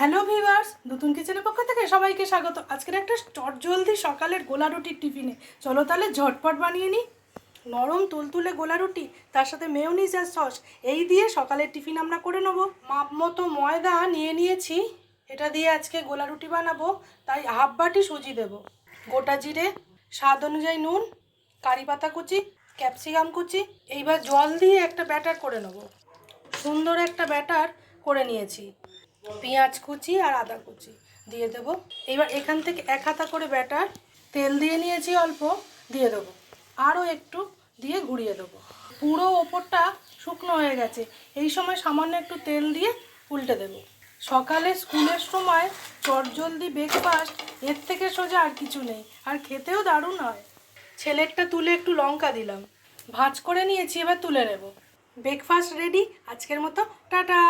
Hello viewers নতুন কিচেনের পক্ষ থেকে সবাইকে স্বাগত। আজকের একটা চটজলদি সকালের গোলা রুটির টিফিনে। চলো তাহলে ঝটপট বানিয়ে নিই নরম তুলতুলে গোলা রুটি, তার সাথে মেয়োনিজ আর সস এই দিয়ে সকালের টিফিন আমরা করে নেব। মাপ মতো ময়দা নিয়ে নিয়েছি, এটা দিয়ে আজকে গোলা রুটি বানাবো, তাই হাফ বাটি সুজি দেবো। গোটা জিরে, স্বাদ অনুযায়ী নুন, কারি পাতা কুচি ক্যাপসিকাম কুচি, এইবার জল দিয়ে একটা ব্যাটার করে নেব। সুন্দর একটা ব্যাটার করে নিয়েছি। পেঁয়াজ কুচি আর আদা কুচি দিয়ে দেবো। এবার এখান থেকে এক হাতা করে ব্যাটার তেল দিয়ে নিয়েছি অল্প, দিয়ে দেবো। আরও একটু দিয়ে ঘুরিয়ে দেবো। পুরো ওপরটা শুকনো হয়ে গেছে। এই সময় সামান্য একটু তেল দিয়ে উল্টে দেবো। সকালে স্কুলের সময় চটজলদি ব্রেকফাস্ট এর থেকে সোজা আর কিছু নেই। আর খেতেও দারুণ হয়। ছেলেরটা তুলে একটু লঙ্কা দিলাম। ভাজ করে নিয়েছি, এবার তুলে নেব। ব্রেকফাস্ট রেডি আজকের মতো, টাটা!